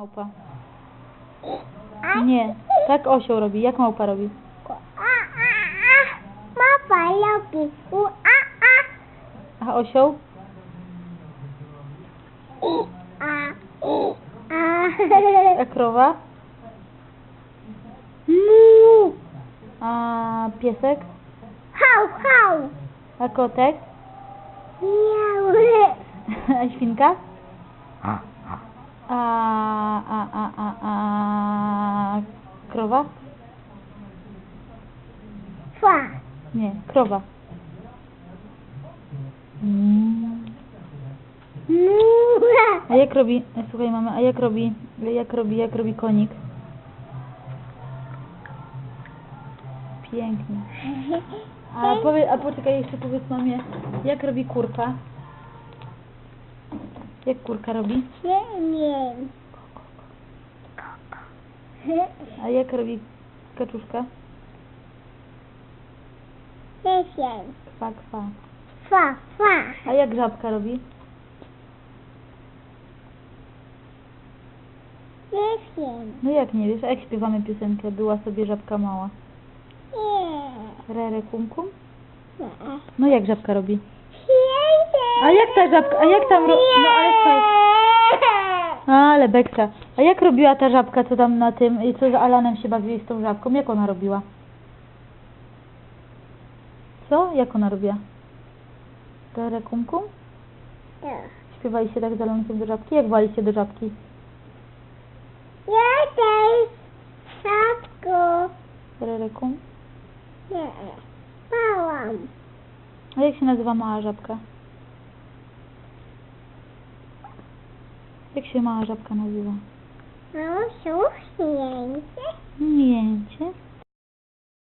Małpa. Nie, tak osioł robi. Jak małpa robi? A, a, a. Mapa robi. A, osioł? A krowa? Mu. A piesek? Hał, hał. A kotek? Miały. A świnka? A, a, a, a, a krowa? Fa. Nie, krowa. Mm. A jak robi, słuchaj mama, a jak robi, jak robi, jak robi konik? Pięknie. A powie, a poczekaj, jeszcze powiedz mamie, jak robi kurka? Jak kurka robi? Nie wiem. A jak robi kaczuszka? Wiem. Kwa, kwa. Fa, fa. A jak żabka robi? Nie wiem. No jak nie wiesz, a jak śpiewamy piosenkę Była sobie żabka mała? Nie. Rere kum kum? Nie. No jak żabka robi? A jak ta żabka, a jak tam ro... No ale słuchaj, ale beksa. A jak robiła ta żabka, co tam na tym, i co z Alanem się bawiłeś z tą żabką? Jak ona robiła? Co? Jak ona robiła? Rere kum kum? Nie. Śpiewaliście tak z Alankiem do żabki? Jak waliście do żabki? Ja też. Sapko. Rere kum? Nie. Małam. A jak się nazywa mała żabka? Jak się mała żabka nazywa? Mało słusznie.